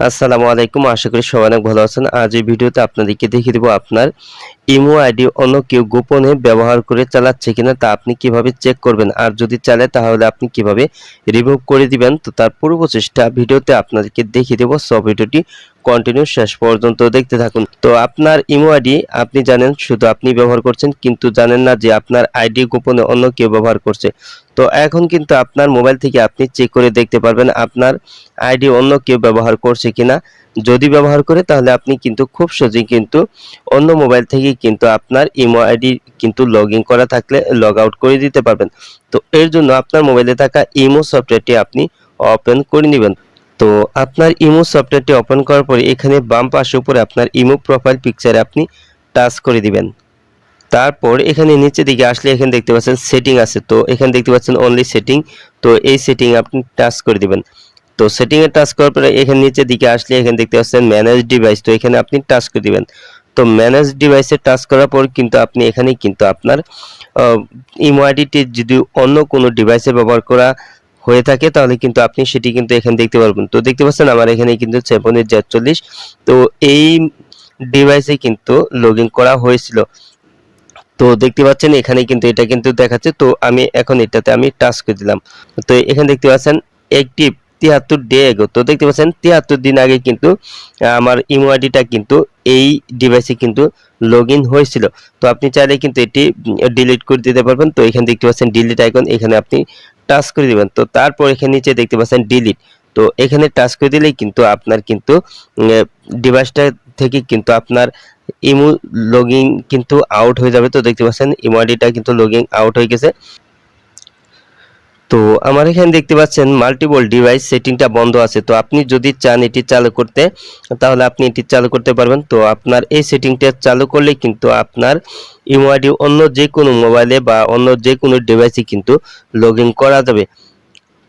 আসসালামু আলাইকুম, আশা করি সবাই অনেক ভালো আছেন। আজ এই ভিডিওতে আপনাদেরকে দেখিয়ে দেবো আপনার ইমো আইডি অন্য কেউ গোপনে ব্যবহার করে চালাচ্ছে কিনা, তা আপনি কীভাবে চেক করবেন? আর যদি চালে, তাহলে আপনি কীভাবে রিমুভ করে দিবেন? তো তার পুরো প্রচেষ্টা ভিডিওতে আপনাদেরকে দেখিয়ে দেবো। সব ভিডিওটি কন্টিনিউ শেষ পর্যন্ত দেখতে থাকুন। তো আপনার ইমো আইডি আপনি জানেন, শুধু আপনি ব্যবহার করছেন, কিন্তু জানেন না যে আপনার আইডি গোপনে অন্য কেউ ব্যবহার করছে। তো এখন কিন্তু আপনার মোবাইল থেকে আপনি চেক করে দেখতে পারবেন আপনার আইডি অন্য কেউ ব্যবহার করছে কিনা। যদি ব্যবহার করে, তাহলে আপনি কিন্তু খুব সহজেই কিন্তু অন্য মোবাইল থেকে কিন্তু আপনার ইমো আইডি কিন্তু লগ করা থাকলে লগ আউট করে দিতে পারবেন। তো এর জন্য আপনার মোবাইলে থাকা ইমো সফটওয়্যারটি আপনি ওপেন করে নেবেন। তো আপনার ইমো সফটওয়্যারটি ওপেন করার পরে এখানে বাম পাশে উপরে আপনার ইমো প্রোফাইল পিকচারে আপনি টাচ করে দিবেন। তারপর এখানে নিচে দিকে আসলে এখানে দেখতে পাচ্ছেন সেটিং আছে। তো এখানে দেখতে পাচ্ছেন অনলি সেটিং তো এই সেটিং আপনি টাচ করে দিবেন। তো সেটিং এ টাচ করার পরে এখানে নিচের দিকে আসলে এখানে দেখতে পাচ্ছেন ম্যানেজ ডিভাইস তো এখানে আপনি টাচ করে দিবেন। তো ম্যানেজ ডিভাইসে টাচ করার পর কিন্তু আপনি এখানে কিন্তু আপনার ইমোআইডিটি যদি অন্য কোনো ডিভাইসে ব্যবহার করা হয়ে থাকে, তাহলে কিন্তু আপনি সেটি কিন্তু এখানে দেখতে পারবেন। তো দেখতে পাচ্ছেন আমার এখানে কিন্তু সেভেনের চল্লিশ তো এই ডিভাইসে কিন্তু লগ করা হয়েছিল। তো দেখতে পাচ্ছেন এখানে কিন্তু এটা কিন্তু দেখাচ্ছে, তো আমি এখন এটাতে আমি টাচ করে দিলাম। তো এখানে দেখতে পাচ্ছেন একটিভ তিয়াত্তর ডে এগো তো দেখতে পাচ্ছেন তিয়াত্তর দিন আগে কিন্তু আমার ইমো আইডিটা কিন্তু এই ডিভাইসে কিন্তু লগ হয়েছিল। তো আপনি চাইলে কিন্তু এটি ডিলিট করে দিতে পারবেন। তো এখানে দেখতে পাচ্ছেন ডিলিট আইকন এখানে আপনি টাচ করে দিবেন। তো তারপর এখানে নিচে দেখতে পাচ্ছেন ডিলিট তো এখানে টাচ করে দিলেই কিন্তু আপনার কিন্তু ডিভাইসটা থেকে কিন্তু আপনার ইমো লগিং কিন্তু আউট হয়ে যাবে। তো দেখতে পাচ্ছেন ইমো আইডিটা কিন্তু লগিং আউট হয়ে গেছে। তো আমার এখানে দেখতে পাচ্ছেন মাল্টিপল ডিভাইস সেটিংটা বন্ধ আছে। তো আপনি যদি চান এটি চালু করতে, তাহলে আপনি এটি চালু করতে পারবেন। তো আপনার এই সেটিংটা চালু করলে কিন্তু আপনার ইমো আইডি অন্য যে কোনো মোবাইলে বা অন্য যে কোনো ডিভাইসে কিন্তু লগ করা যাবে।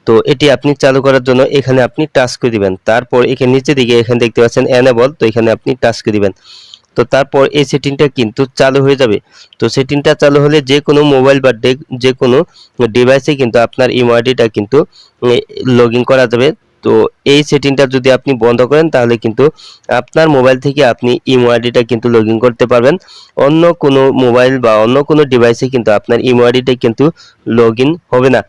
তো এটি আপনি চালু করার জন্য এখানে আপনি টাচ করে দিবেন। তারপর এখানে নিচে দিকে এখানে দেখতে পাচ্ছেন এনেবল তো এখানে আপনি টাচ করে দিবেন। তো তারপর এই সেটিংটা কিন্তু চালু হয়ে যাবে। তো সেটিংটা চালু হলে যে কোনো মোবাইল বা যে কোনো ডিভাইসে কিন্তু আপনার ইমোআইডিটা কিন্তু লগ করা যাবে। তো এই সেটিংটা যদি আপনি বন্ধ করেন, তাহলে কিন্তু আপনার মোবাইল থেকে আপনি ইমো আইডিটা কিন্তু লগ করতে পারবেন। অন্য কোনো মোবাইল বা অন্য কোনো ডিভাইসে কিন্তু আপনার ইমো আইডিটা কিন্তু লগ হবে না।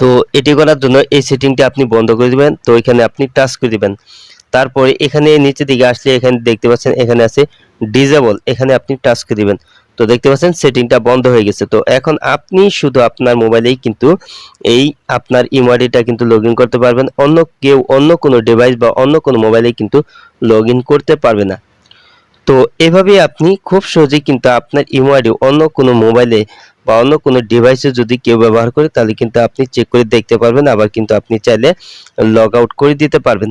তো এটি করার জন্য এই সেটিংটি আপনি বন্ধ করে দিবেন। তো এখানে আপনি টাচ করে দিবেন। তারপরে এখানে নিচে দিকে আসলে এখানে দেখতে পাচ্ছেন, এখানে আছে ডিজেবল এখানে আপনি টাচ করে দিবেন। তো দেখতে পাচ্ছেন, সেটিংটা বন্ধ হয়ে গেছে। তো এখন আপনি শুধু আপনার মোবাইলেই কিন্তু এই আপনার ইমোডিটা কিন্তু লগ করতে পারবেন। অন্য কেউ, অন্য কোনো ডিভাইস বা অন্য কোনো মোবাইলে কিন্তু লগ করতে পারবে না। তো এভাবে আপনি খুব সহজেই কিন্তু আপনার ইমোআইডি অন্য কোনো মোবাইলে বা অন্য কোনো ডিভাইসে যদি কেউ ব্যবহার করে, তাহলে কিন্তু আপনি চেক করে দেখতে পারবেন। আবার কিন্তু আপনি চাইলে লগ আউট করে দিতে পারবেন।